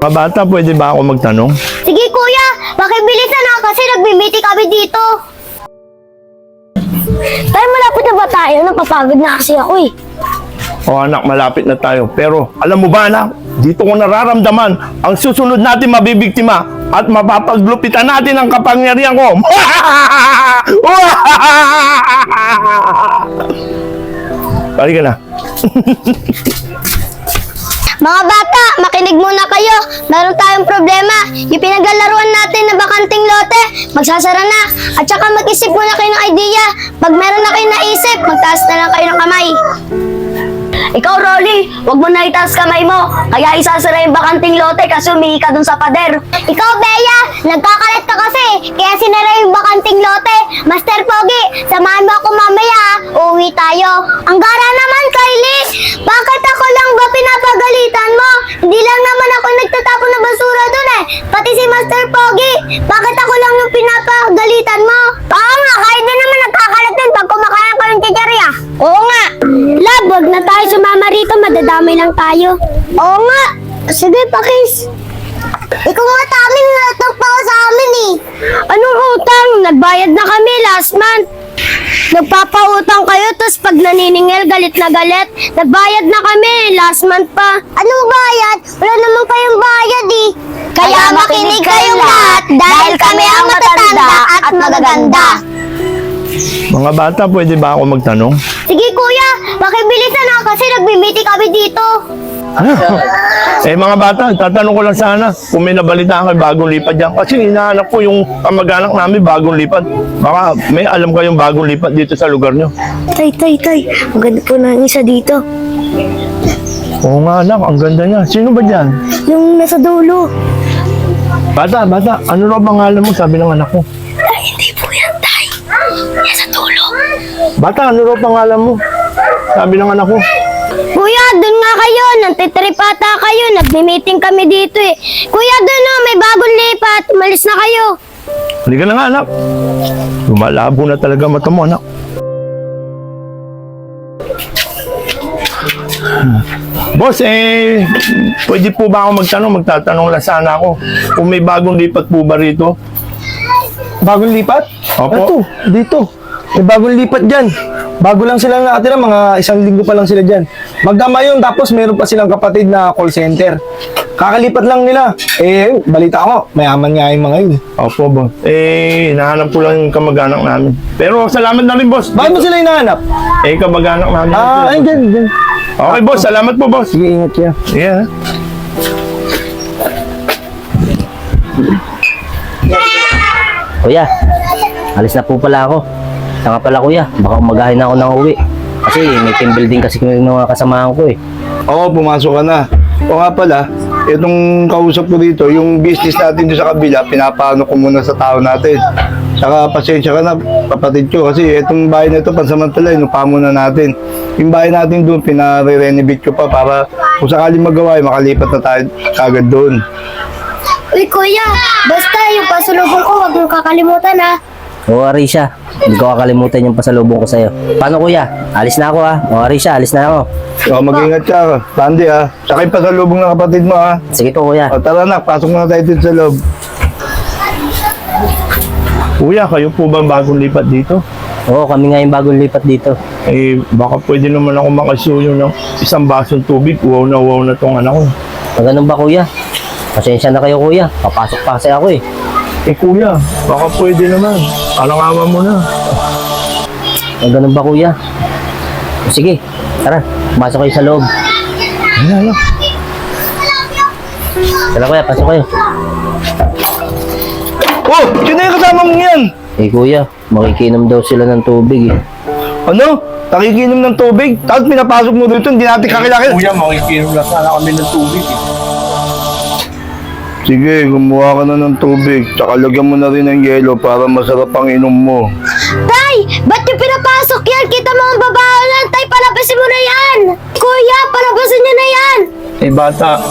Mga bata, pwede ba ako magtanong? Sige kuya, pakibilisan na kasi nagmimiti kami dito. Tayo malapit na ba tayo? Napapagod na kasi ako eh. O anak, malapit na tayo. Pero alam mo ba anak, dito ko nararamdaman ang susunod natin mabibiktima at mapapaglupitan natin ang kapangyarihan ko. Halika na. Mga bata, makinig muna kayo. Meron tayong problema. Yung pinaglalaruan natin na bakanting lote, magsasara na. At saka mag-isip muna kayo ng idea. Pag meron na kayo naisip, magtaas na lang kayo ng kamay. Ikaw, Rolly, wag mo na itaas kamay mo. Kaya isasara yung bakanting lote kasi umihi ka dun sa pader. Ikaw, Bea, nagkakalat ka kasi. Kaya sinara yung bakanting lote. Master Pogi, samahan mo ako mamaya. Uuwi tayo. Ang gara naman, Kylie. Bakit ako lang ba pinapagalitan mo? Hindi lang naman ako nagtatapon ng basura dun eh. Pati si Master Pogi. Bakit ako lang yung pinapagalitan mo? Oo nga, kahit din naman nagkakalat din pag Madadamay lang tayo. Oo nga. Sige, pakis. Ikaw nga tamin natag pa sa amin eh. Anong utang? Nagbayad na kami last month. Nagpapautang kayo, tapos pag naniningil, galit na galit. Nagbayad na kami, last month pa. Anong bayad? Wala naman kayong bayad eh. Kaya makinig kayong lahat dahil kami ang matatanda at magaganda. Mga bata, pwede ba ako magtanong? Sige kuya, pakibilisan na kasi nagmimiti kami dito. eh mga bata, tatanong ko lang sana kung may nabalitaan kayo bagong lipat dyan. Kasi hinahanap ko yung kamag-anak namin bagong lipat. Baka may alam kayong bagong lipat dito sa lugar nyo. Tay, tay, tay. Maganda po na ang isa dito. Oo nga anak, ang ganda niya. Sino ba dyan? Yung nasa dulo. Bata, bata, ano raw pangalan mo? Sabi ng anak ko. Bata, ano raw pangalan mo? Sabi ng anak ko. Kuya, dun nga kayo. Nantitrip ata kayo. Nagmi-meeting kami dito eh. Kuya, dun oh, may bagong lipat. Umalis na kayo. Halika na nga anak. Lumalabo na talaga mata mo anak. Boss, eh, pwede po ba ako magtanong? Magtatanong lang sana ako. Kung may bagong lipat po ba rito? Bagong lipat? Opo. Ito, dito. May bagong lipat dyan. Bago lang sila nakatira, mga isang linggo pa lang sila dyan. Magdama yun, tapos meron pa silang kapatid na call center. Kakalipat lang nila. Eh, balita ko, mayaman nga yung mga yun. Opo, boss. Eh, hinahanap ko lang yung kamag-anak namin. Pero salamat na rin, boss. Bakit mo sila hinahanap? Eh, kamag-anak namin. Ah, ayun dyan, dyan. Okay, boss. Salamat po, boss. Sige, ingat kayo. Yeah. Kuya, alis na po pala ako. Saka pala kuya, baka umagahin na ako ng uwi. Kasi may team building kasi yung mga kasamahan ko eh. Oo, pumasok ka na. O nga pala, itong kausap ko dito, yung business natin doon sa kabila, pinapano ko muna sa tao natin. Saka pasensya ka na, kapatid ko, kasi itong bahay na ito, pansamantala, inupa muna natin. Yung bahay natin doon, pinare-renovate ko pa para kung sakaling magawa, eh, makalipat na tayo kagad doon. Uy, kuya. Basta yung pasulubong ko, huwag mong kakalimutan ha. Oo, Arisha, hindi ko kakalimutan yung pasalubong ko sa'yo. Paano kuya? Alis na ako ha. Oo, Arisha, alis na ako. O, mag-ingat ka, Tandy ha. Saka yung pasalubong ng kapatid mo ha. Sige po kuya. O, tara na, pasok na tayo dito sa loob. Kuya, kayo po ba ang bagong lipat dito? Oo, kami nga yung bagong lipat dito. Eh, baka pwede naman ako makasuyo ng isang basong tubig. Wow na wow na tong anak ko. O ganun ba kuya? Pasensya na kayo kuya. Papasok pa kasi ako eh. Eh, kuya, baka pwede naman. Alangawan mo na. O ganun ba kuya? O, sige, tara. Pasok kayo sa loob. Ano, ano? Tara kuya, pasok kayo. Oh, sino yung kasama mong yan? Eh kuya, makikinom daw sila ng tubig eh. Ano? Nakikinom ng tubig? Tapos pinapasok mo dito, hindi natin kakilakil. Kuya, makikinom na sana kami ng tubig. Eh. Sige, gumawa ka na ng tubig. Tsaka lagyan mo na rin ng yelo para masarap ang inom mo. Tay, ba't yung pinapasok yan? Kita mo ang babae yan. Tay, palabasin mo na yan. Kuya, palabasin niyo na yan. Eh, bata,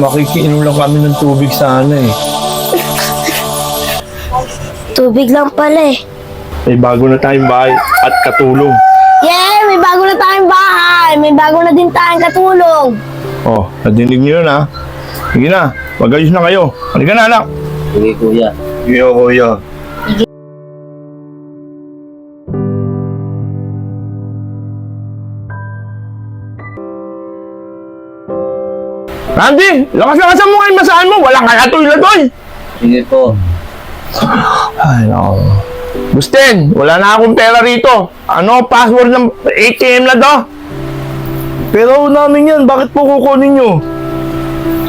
makikinom lang kami ng tubig sana eh. Tubig lang pala eh. Eh, bago na tayong bahay at katulong. Yeah, may bago na tayong bahay. May bago na din tayong katulong. Oh, nadinig niyo yun ha? Sige na, magayos na kayo. Halika na, anak. Sige kuya. Iyo, kuya. Randy, lakas-lakasan mo ngayon masahan mo. Walang kalatoy doy. Sige po. Ay, nako. Bustin, wala na akong pera rito. Ano password ng ATM na to? Pero namin yan, bakit po kukunin nyo?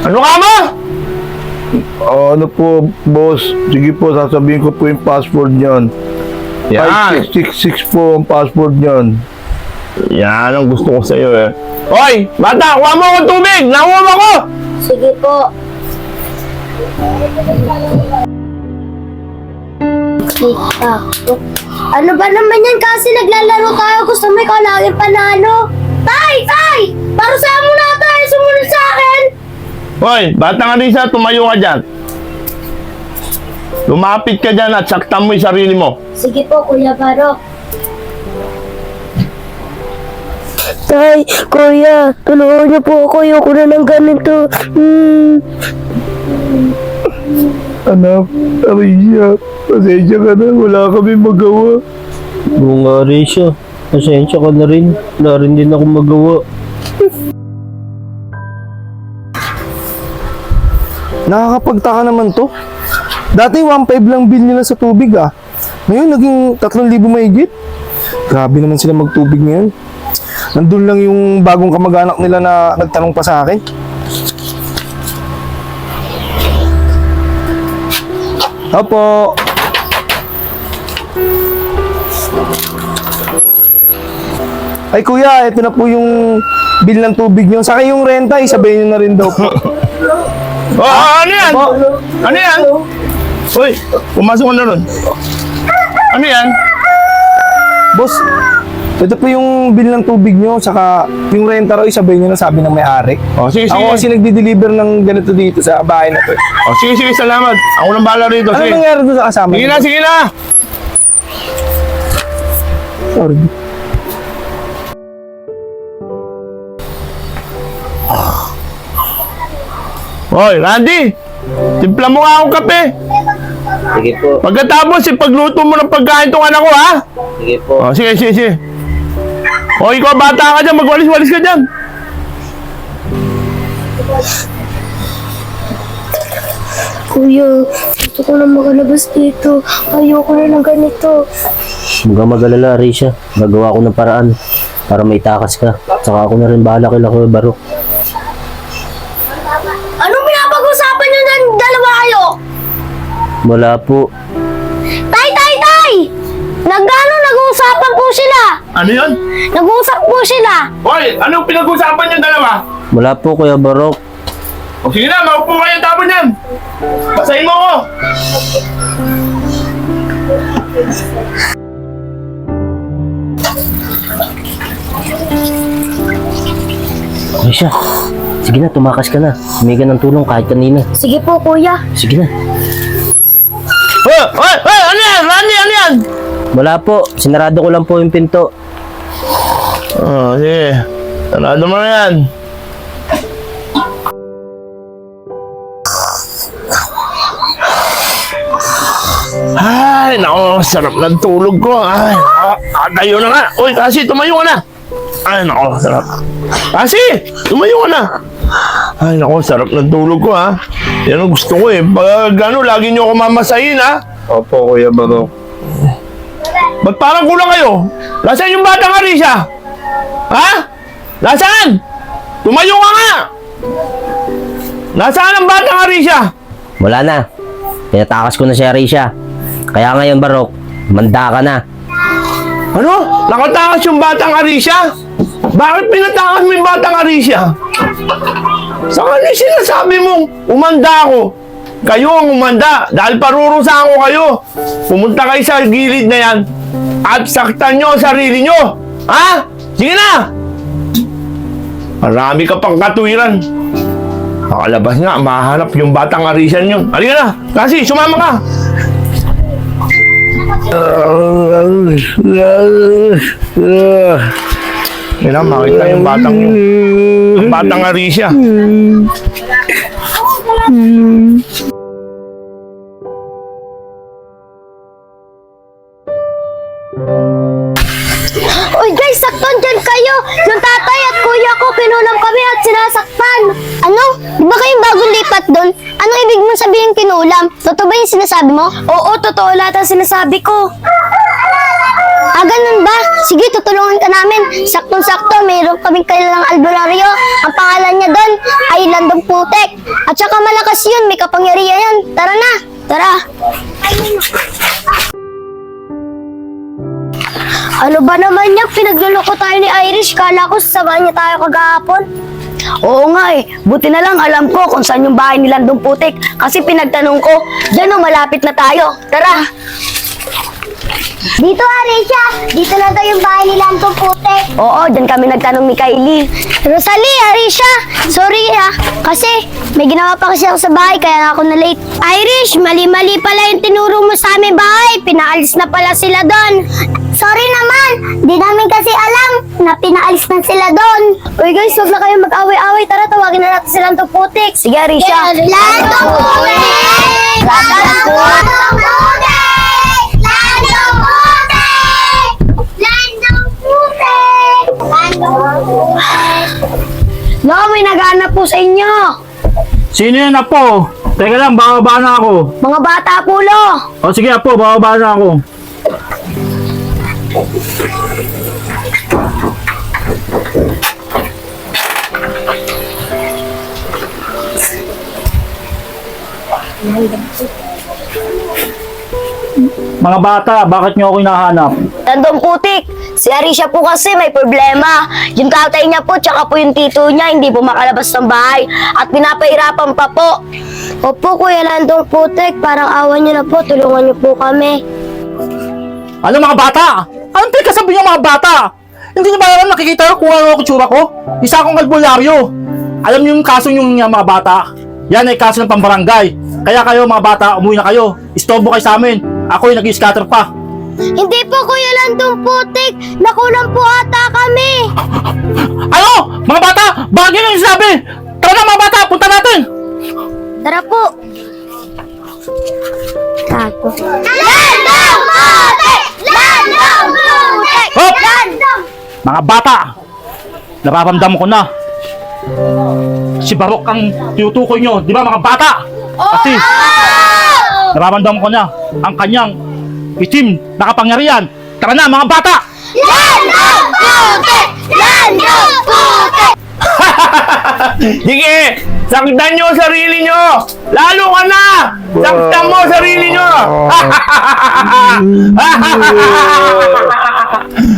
Ano ka mo? Ah, ano po, boss? Sige po, sasabihin ko po yung password niyan. Yan. 5666 po ang password niyan. Yan ang gusto ko sa'yo eh. Hoy, bata, kuha mo akong tubig! Nakuha mo ako! Sige po. TikTok. Ano ba naman yan kasi naglalaro tayo gusto mo ikaw lagi panalo. Tay! Tay! Parusahan mo na tayo sumunod sa akin! Hoy, batang Arisa, tumayo ka dyan. Lumapit ka dyan at saktan mo yung sarili mo. Sige po, Kuya Barok. Tay, kuya, tulungan niyo po ako. Ayoko na ng ganito. Hmm. Anak, Arisha, pasensya ka na, wala kami magawa. Oo nga Risha. Pasensya ka na rin. Wala rin din ako magawa. Nakakapagtaka naman to. Dati 1.5 lang bill nila sa tubig ah. Ngayon naging 3,000 mahigit. Grabe naman sila magtubig ngayon. Nandun lang yung bagong kamag-anak nila na nagtanong pa sa akin. Opo. Ay kuya, ito na po yung bill ng tubig nyo. Saka yung renta, isabihin nyo na rin daw po. Oh, ano yan? Ano yan? Hoy, pumasok ka na ron. Ano yan? Boss, ito po yung bill ng tubig nyo, saka yung renta raw, isabihin nyo na sabi ng may-ari. Oh, sige, sige. Ako kasi nagdi-deliver ng ganito dito sa bahay na to. Oh, sige, sige, salamat. Ako nang bahala rito. Ano Sige. nangyari doon sa kasama? Sige na, sige na. Sorry. Hoy, Randy. Timpla mo nga akong kape. Sige po. Pagkatapos, ipagluto mo ng pagkain tong anak ko, ha? Sige po. Oh, sige, sige, sige. O, ikaw bata ka dyan, magwalis-walis ka dyan. Kuya, gusto ko na makalabas dito. Ayoko na ng ganito. Huwag kang mag-alala, Risha. Gagawa ko ng paraan para may takas ka. Saka ako na rin bahala kay Kuya Barok. Anong pinapag-usapan nyo ng dalawa kayo? Wala po. Tay, tay, tay! Nagano, nag-uusapan po sila. Ano yun? Nag-uusap po sila. Hoy, anong pinag-usapan yung dalawa? Wala po, Kuya Barok. O sige na, maupo kayo tapon yan. Basahin mo ako. Risha, sige na, tumakas ka na. Humingi ka ng tulong kahit kanina. Sige po, kuya. Sige na. Hoy, hoy, hoy, ano yan? Randy, ano yan? Wala po. Sinarado ko lang po yung pinto. Oh, sige. Sarado mo na yan. Ay, nako, sarap ng tulog ko. Ay, ah, ah, tayo na nga. Uy, kasi tumayo ka na. Ay, nako, sarap. Kasi, tumayo ka na. Ay, nako, sarap ng tulog ko, ha. Yan ang gusto ko, eh. Pag ano, lagi nyo ako mamasahin, ha. Opo, Kuya Barok. Ba't parang kulang kayo? Nasaan yung batang Arisha? Ha? Nasaan? Tumayo ka nga! Nasaan ang batang Arisha? Wala na. Pinatakas ko na si Risha. Kaya ngayon, Barok, manda ka na. Ano? Nakatakas yung batang Arisha? Bakit pinatakas mo yung batang Arisha? Sa kanya sinasabi mong umanda ako. Kayo ang umanda dahil parurusahan ko kayo. Pumunta kayo sa gilid na yan at saktan nyo sarili nyo. Ha? Sige na! Marami ka pang katuwiran. Makalabas nga, mahanap yung batang arisan yun. Halika na! Kasi, sumama ka! Yan na, makita yung batang yun. Ang batang arisya. Uy guys, saktan dyan kayo! Yung tatay at kuya ko, kinulam kami at sinasaktan! Ano? Di ba kayong bagong lipat doon? Anong ibig mo sabihin kinulam? Totoo ba yung sinasabi mo? Oo, totoo lahat ang sinasabi ko. Ah, ganun ba? Sige, tutulungan ka namin. Saktong-sakto, mayroon kaming kailang albularyo. Ang pangalan niya doon ay Landong Putek. At saka malakas yun, may kapangyarihan yan. Tara na! Tara! Ano ba naman yan? Pinagluloko tayo ni Irish. Kala ko sasamahan niya tayo kagahapon. Oo nga eh. Buti na lang alam ko kung saan yung bahay ni Landong Putik. Kasi pinagtanong ko, dyan o malapit na tayo. Tara! Dito, Arisha! Dito na daw yung bahay ni Landong Putek. Oo, dyan kami nagtanong ni Kylie. Rosalie, Arisha! Sorry ah, kasi may ginawa pa kasi ako sa bahay kaya ako na late. Irish, mali-mali pala yung tinuro mo sa aming bahay. Pinaalis na pala sila doon. Sorry naman, di namin kasi alam na pinaalis na sila doon. Uy guys, huwag na kayong mag-away-away. Tara, tawagin na natin si Landong Putik. Sige, Arisha. Putik! Landong Putik! Landong No, may naghanap po sa inyo. Sino yan, Apo? Teka lang, bababa na ako. Mga bata po, lo. O sige, Apo, bababa na ako. Mga bata, bakit nyo ako hinahanap? Landong Putik. Si Arisha po kasi may problema. Yung tatay niya po, tsaka po yung tito niya, hindi po makalabas ng bahay. At pinapahirapan pa po. Opo, Kuya Landong Putek, parang awan niyo na po, tulungan niyo po kami. Ano mga bata? Anong pinagkasabi niyo mga bata? Hindi niyo ba alam nakikita ko kung ano ang kutsura ko? Isa akong albularyo. Alam niyo yung kaso yung mga bata? Yan ay kaso ng pambarangay. Kaya kayo mga bata, umuwi na kayo. Istorbo kayo sa amin. Ako ay nag-scatter pa. Hindi po, Kuya Landong Putek, nakulang po ata kami. Ano? Mga bata, bakit yun yung sinabi? Tara na mga bata, punta natin! Tara po. Tago. Landong Putek! Landong Putek! Hop! Landong! Mga bata, nararamdam ko na. Si Barok ang tinutukoy nyo, di ba mga bata? Kasi, nararamdam ko na ang kanyang itim na kapangyarihan. Tara na mga bata! Landong Putek! Landong Putek! Sige, saktan nyo ang sarili nyo. Lalo ka na. Saktan mo ang sarili nyo.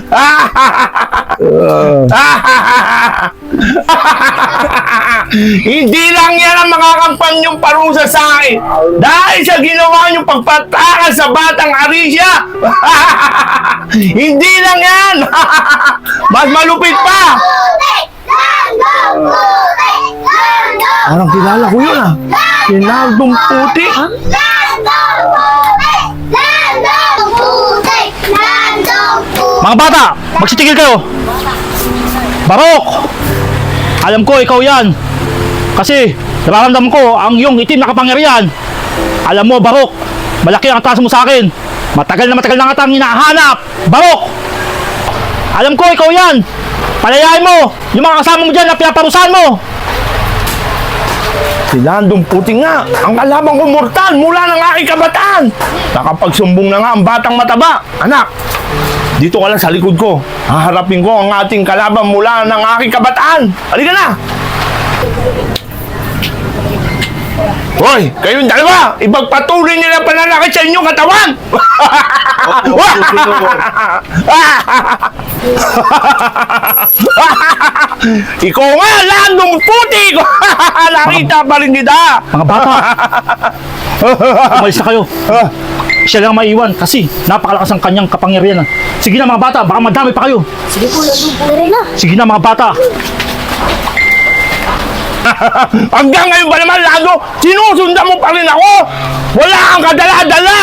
Hindi lang yan ang makakampan yung parusa sa akin. Dahil sa ginawa niyong pagpatakas sa batang Arisha. Hindi lang yan. Mas malupit pa. Parang kilala ko yun ah. Sinaldong puti. Putek! Landong Putek! Landong! Mga bata, magsitigil kayo! Barok! Alam ko, ikaw yan. Kasi, nararamdaman ko ang iyong itim na kapangyarihan. Alam mo, Barok, malaki ang atraso mo sa akin. Matagal na matagal na nga tayong hinahanap. Barok! Alam ko, ikaw yan. Palayain mo yung mga kasama mo dyan na pinaparusahan mo. Si Landong puti nga. Ang kalaban ko mortal mula ng aking kabataan. Nakapagsumbong na nga ang batang mataba. Anak, dito ka lang sa likod ko. Haharapin ko ang ating kalaban mula ng aking kabataan. Halika na! Hoy, kayong dalawa, ipagpatuloy nila pananakit sa inyong katawan! Ikaw nga, landong puti! Nakita pa rin kita! Mga bata, umalis na kayo. Siya lang maiwan kasi napakalakas ang kanyang kapangyarihan. Sige na mga bata, baka madami pa kayo. Tara na. Sige na mga bata. Hanggang ngayon ba naman, Lado, sinusundan mo pa rin ako? Wala kang kadala-dala!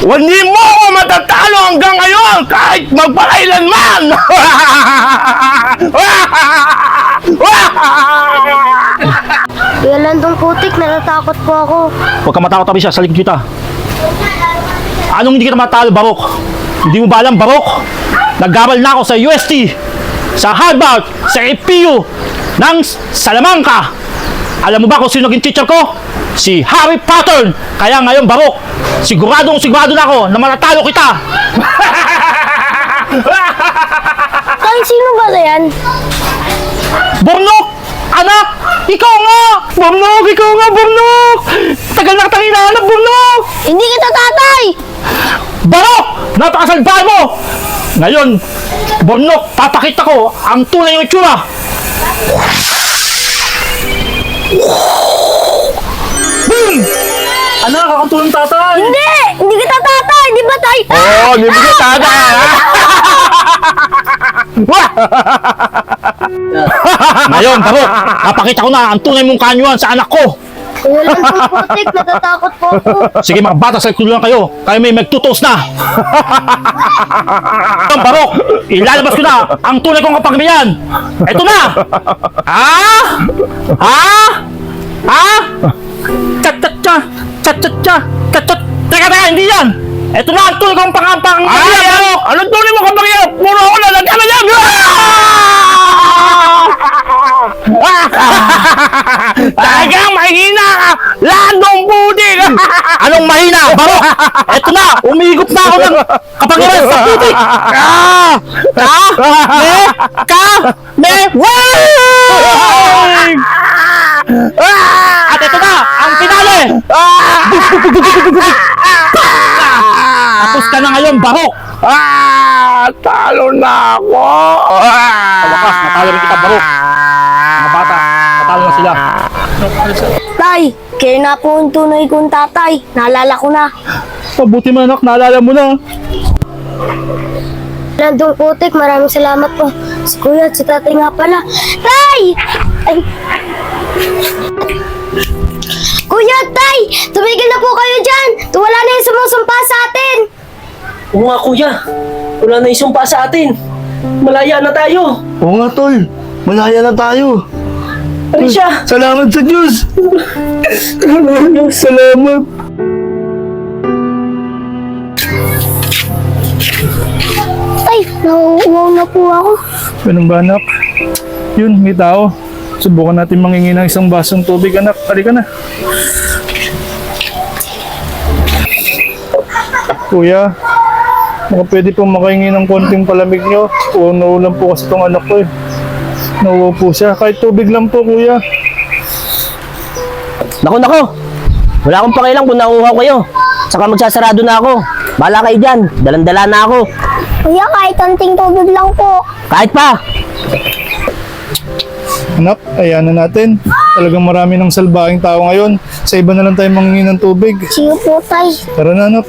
Hindi mo ako matatalo hanggang ngayon kahit magpakailanman! Kuya Landong Putik, natatakot po ako. Huwag ka matakot Arisha, sa likod kita. Anong hindi kita matalo, Barok? Hindi mo ba alam, Barok? Nag-aral na ako sa UST, sa Harvard, sa FPU, ng Salamanca. Alam mo ba kung sino naging teacher ko? Si Harry Potter. Kaya ngayon, Barok, siguradong sigurado na ako na matatalo kita. Tay, sino ba yan? Burnok! Anak! Ikaw nga! Burnok! Ikaw nga, Burnok! Tagal na kitang hinahanap, Burnok! Hindi kita tatay! Barok! Napakasalbahan mo! Ngayon, Burnok, papakita ko ang tunay yung itsura! Boom! Anak, ako ang tulong tatay! Hindi! Hindi kita tatay! Di ba tay? Oo, oh, di ba kita tatay, ha? Ngayon, Barok, napakita ko na ang tunay mong kanyuan sa anak ko! Kuya Landong Putik, natatakot po ako. Sige mga bata, sa lang kayo. Kayo may magtutos na. Ang barok, ilalabas ko na ang tunay kong kapangyarihan. Ito na. Ha? Ha? Ha? Cha-cha-cha. Cha-cha-cha. Cha-cha. Teka, teka, hindi yan. Ito na ang tunay kong pang- pangyarihan, barok. Anong tunay mo kapag Puro ako na nagkala yan! Talagang mahina ka! Landong putik! Anong mahina, barok? Ito na, umigop na ako ng kapangyarihan sa putik. Ka! Ka! Me! Ka! Me! Wag! At ito na, ang finale! Tapos ka na ngayon, barok! Ah! Talo na ako! Sa wakas, natalo rin kita, barok. Mga bata, natalo na sila. Tay, kayo na po ang tunay kong tatay. Naalala ko na. Mabuti man anak, naalala mo na. Landong Putik, maraming salamat po. Si Kuya at si tatay nga pala. Tay! Ay. Kuya, Tay! Tumigil na po kayo dyan! Wala na yung sumusumpa sa atin! Oo nga kuya, wala na isumpa sa atin. Malaya na tayo. Oo nga, tol. Malaya na tayo. Arisha, Salamat sa Diyos. Salamat. Tay, nauuwaw na po ako. Ganun ba anak? Yun, may tao. Subukan natin mangingi ng isang basong tubig anak. Halika na. Kuya, baka pwede po makahingi ng konting palamig nyo. O naulan po kasi tong anak ko eh. Nauwaw po siya. Kahit tubig lang po kuya. Naku, naku. Wala akong pakialam kung nauuhaw kayo. Saka magsasarado na ako. Bala kayo dyan. Dalandala na ako. Kuya, kahit konting tubig lang po. Kahit pa. Anak, ayan na natin. Talagang marami ng salbahing tao ngayon. Sa iba na lang tayo mangingi ng tubig. Sige po, Tay. Tara na anak.